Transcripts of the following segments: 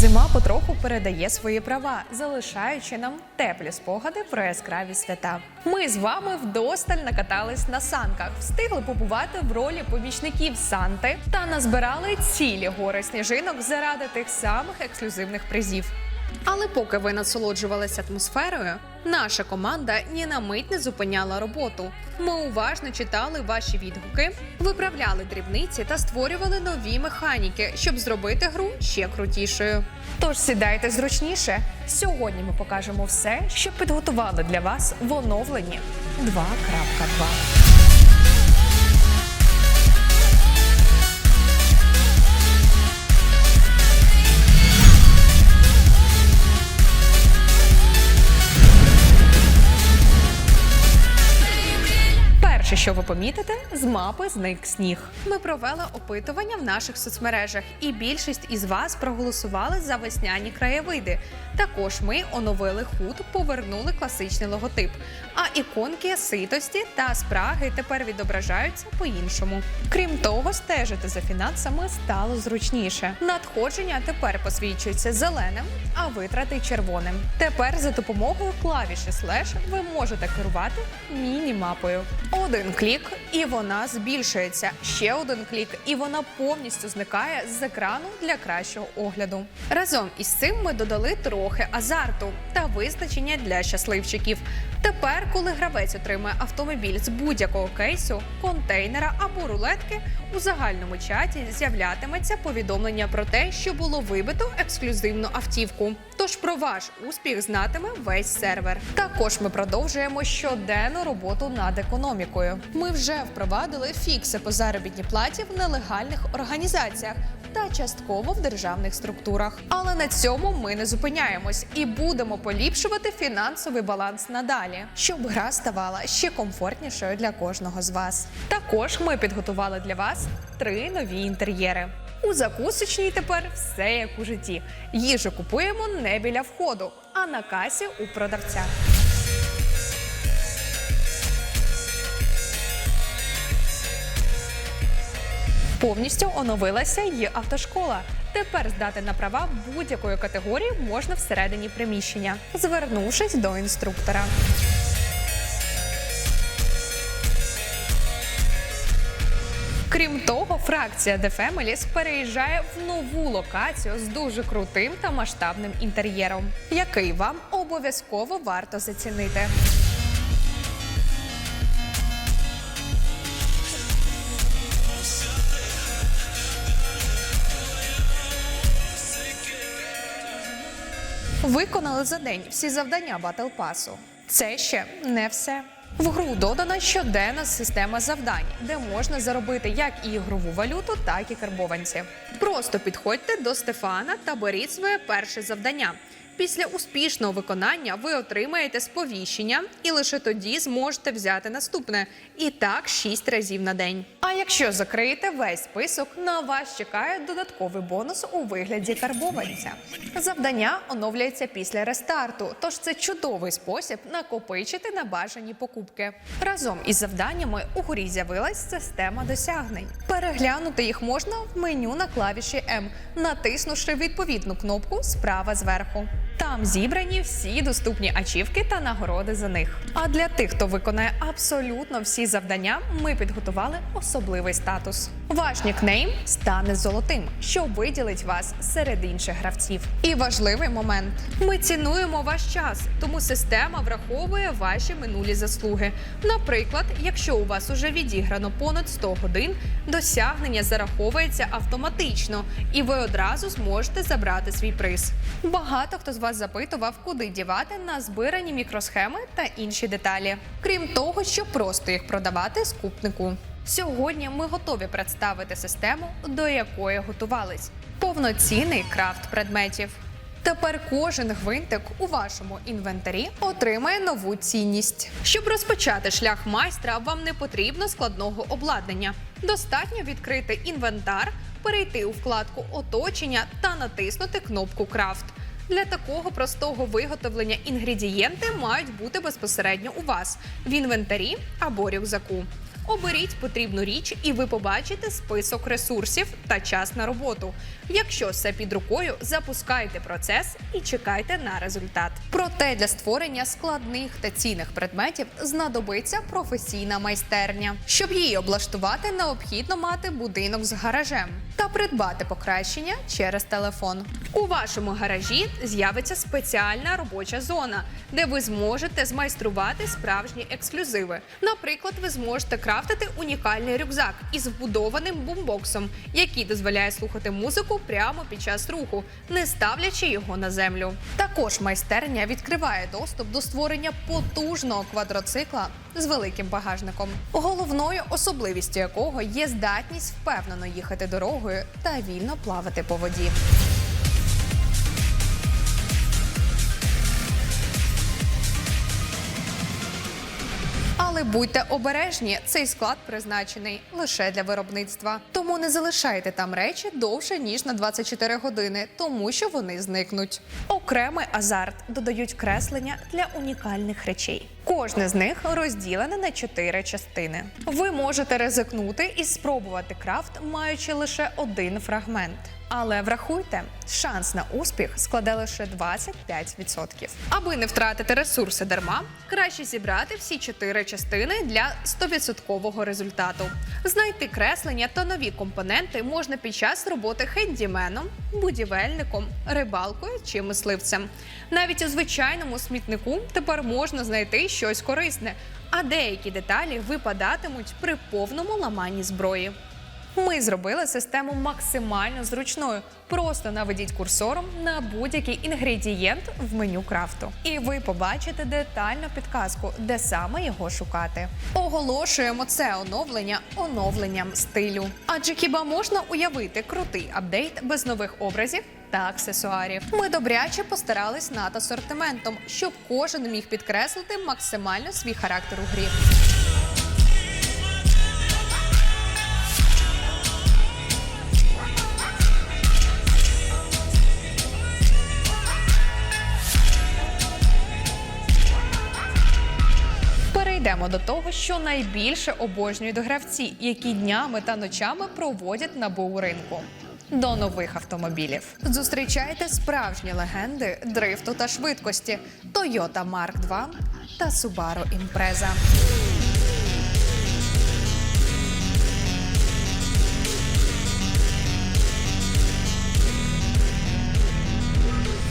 Зима потроху передає свої права, залишаючи нам теплі спогади про яскраві свята. Ми з вами вдосталь накатались на санках, встигли побувати в ролі помічників Санти та назбирали цілі гори сніжинок заради тих самих ексклюзивних призів. Але поки ви насолоджувалися атмосферою, наша команда ні на мить не зупиняла роботу. Ми уважно читали ваші відгуки, виправляли дрібниці та створювали нові механіки, щоб зробити гру ще крутішою. Тож сідайте зручніше. Сьогодні ми покажемо все, що підготували для вас в оновленні 2.2. Що ви помітите, з мапи зник сніг. Ми провели опитування в наших соцмережах, і більшість із вас проголосували за весняні краєвиди. Також ми оновили худ, повернули класичний логотип. А іконки ситості та спраги тепер відображаються по-іншому. Крім того, стежити за фінансами стало зручніше. Надходження тепер посвідчуються зеленим, а витрати червоним. Тепер за допомогою клавіші слеш ви можете керувати міні-мапою. Один клік, і вона збільшується. Ще один клік, і вона повністю зникає з екрану для кращого огляду. Разом із цим ми додали трохи азарту та визначення для щасливчиків. Тепер, коли гравець отримує автомобіль з будь-якого кейсу, контейнера або рулетки, у загальному чаті з'являтиметься повідомлення про те, що було вибито ексклюзивну автівку. Тож про ваш успіх знатиме весь сервер. Також ми продовжуємо щоденну роботу над економікою. Ми вже впровадили фікси по заробітній платі в нелегальних організаціях та частково в державних структурах. Але на цьому ми не зупиняємось і будемо поліпшувати фінансовий баланс надалі, щоб гра ставала ще комфортнішою для кожного з вас. Також ми підготували для вас три нові інтер'єри. У закусочній тепер все як у житті. Їжу купуємо не біля входу, а на касі у продавця. Повністю оновилася і автошкола. Тепер здати на права будь-якої категорії можна всередині приміщення, звернувшись до інструктора. Крім того, фракція The Families переїжджає в нову локацію з дуже крутим та масштабним інтер'єром, який вам обов'язково варто зацінити. Виконали за день всі завдання Батл Пасу. Це ще не все. В гру додана щоденна система завдань, де можна заробити як і ігрову валюту, так і карбованці. Просто підходьте до Стефана та беріть своє перше завдання. Після успішного виконання ви отримаєте сповіщення і лише тоді зможете взяти наступне. І так 6 разів на день. А якщо закриєте весь список, на вас чекає додатковий бонус у вигляді карбованця. Завдання оновлюється після рестарту, тож це чудовий спосіб накопичити на бажані покупки. Разом із завданнями у горі з'явилась система досягнень. Переглянути їх можна в меню на клавіші М, натиснувши відповідну кнопку справа зверху. Там зібрані всі доступні ачівки та нагороди за них. А для тих, хто виконає абсолютно всі завдання, ми підготували особливий статус. Ваш нікнейм стане золотим, що виділить вас серед інших гравців. І важливий момент: ми цінуємо ваш час, тому система враховує ваші минулі заслуги. Наприклад, якщо у вас уже відіграно понад 100 годин, досягнення зараховується автоматично, і ви одразу зможете забрати свій приз. Багато хто з вас запитував, куди дівати на збирані мікросхеми та інші деталі, крім того, щоб просто їх продавати скупнику. Сьогодні ми готові представити систему, до якої готувались повноцінний крафт предметів. Тепер кожен гвинтик у вашому інвентарі отримає нову цінність. Щоб розпочати шлях майстра, вам не потрібно складного обладнання. Достатньо відкрити інвентар, перейти у вкладку оточення та натиснути кнопку Крафт. Для такого простого виготовлення інгредієнти мають бути безпосередньо у вас в інвентарі або рюкзаку. Оберіть потрібну річ, і ви побачите список ресурсів та час на роботу. Якщо все під рукою, запускайте процес і чекайте на результат. Проте для створення складних та цінних предметів знадобиться професійна майстерня. Щоб її облаштувати, необхідно мати будинок з гаражем та придбати покращення через телефон. У вашому гаражі з'явиться спеціальна робоча зона, де ви зможете змайструвати справжні ексклюзиви. Наприклад, ви зможете крафтити унікальний рюкзак із вбудованим бумбоксом, який дозволяє слухати музику прямо під час руху, не ставлячи його на землю. Також майстерня відкриває доступ до створення потужного квадроцикла з великим багажником, головною особливістю якого є здатність впевнено їхати дорогою та вільно плавати по воді. Але будьте обережні, цей склад призначений лише для виробництва. Тому не залишайте там речі довше ніж на 24 години, тому що вони зникнуть. Окремий азарт додають креслення для унікальних речей. Кожне з них розділене на чотири частини. Ви можете ризикнути і спробувати крафт, маючи лише один фрагмент. Але врахуйте, шанс на успіх складе лише 25%. Аби не втратити ресурси дарма, краще зібрати всі чотири частини для 100% результату. Знайти креслення та нові компоненти можна під час роботи хендіменом, будівельником, рибалкою чи мисливцем. Навіть у звичайному смітнику тепер можна знайти щось корисне, а деякі деталі випадатимуть при повному ламанні зброї. Ми зробили систему максимально зручною. Просто наведіть курсором на будь-який інгредієнт в меню крафту. І ви побачите детальну підказку, де саме його шукати. Оголошуємо це оновлення оновленням стилю. Адже хіба можна уявити крутий апдейт без нових образів? Та аксесуарів. Ми добряче постарались над асортиментом, щоб кожен міг підкреслити максимально свій характер у грі. Перейдемо до того, що найбільше обожнюють гравці, які днями та ночами проводять набу ринку. До нових автомобілів зустрічайте справжні легенди дрифту та швидкості Toyota Mark II та Subaru Impreza.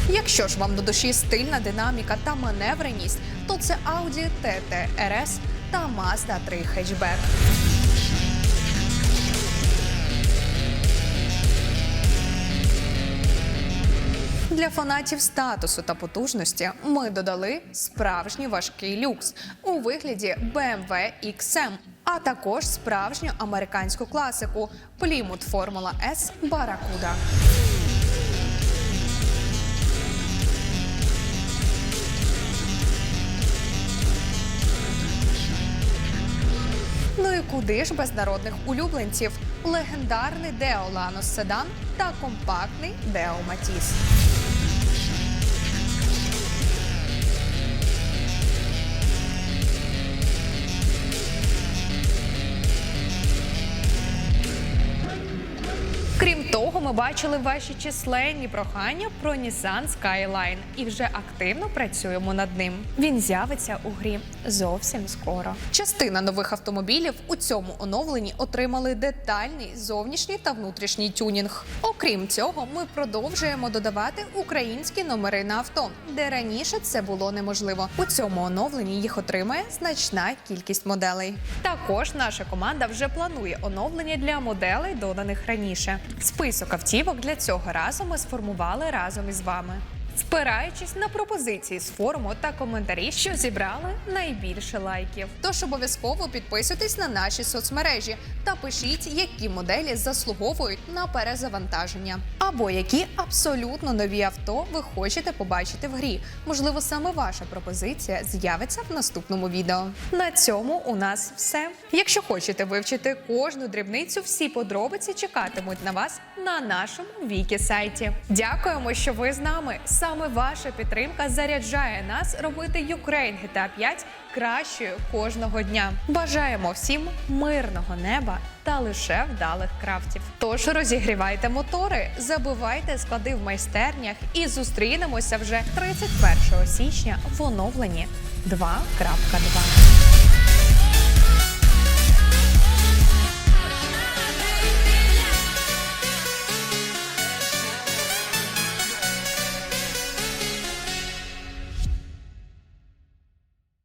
Якщо ж вам до душі стильна динаміка та маневреність, то це Audi TT RS та Mazda 3 Hatchback. Для фанатів статусу та потужності ми додали справжній важкий люкс у вигляді BMW XM, а також справжню американську класику Plymouth Formula S Barracuda. Ну і куди ж без народних улюбленців? Легендарний Део Ланос Седан та компактний Део Матіс. Ми бачили ваші численні прохання про Nissan Skyline і вже активно працюємо над ним. Він з'явиться у грі зовсім скоро. Частина нових автомобілів у цьому оновленні отримали детальний зовнішній та внутрішній тюнінг. Окрім цього, ми продовжуємо додавати українські номери на авто, де раніше це було неможливо. У цьому оновленні їх отримає значна кількість моделей. Також наша команда вже планує оновлення для моделей, доданих раніше. Список автівок для цього разу ми сформували разом із вами. Спираючись на пропозиції з форуму та коментарі, що зібрали найбільше лайків. Тож обов'язково підписуйтесь на наші соцмережі та пишіть, які моделі заслуговують на перезавантаження, або які абсолютно нові авто ви хочете побачити в грі. Можливо, саме ваша пропозиція з'явиться в наступному відео. На цьому у нас все. Якщо хочете вивчити кожну дрібницю, всі подробиці чекатимуть на вас на нашому вікі сайті. Дякуємо, що ви з нами. Саме ваша підтримка заряджає нас робити Ukraine GTA 5 кращою кожного дня. Бажаємо всім мирного неба та лише вдалих крафтів. Тож розігрівайте мотори, забивайте склади в майстернях і зустрінемося вже 31 січня в оновленні 2.2.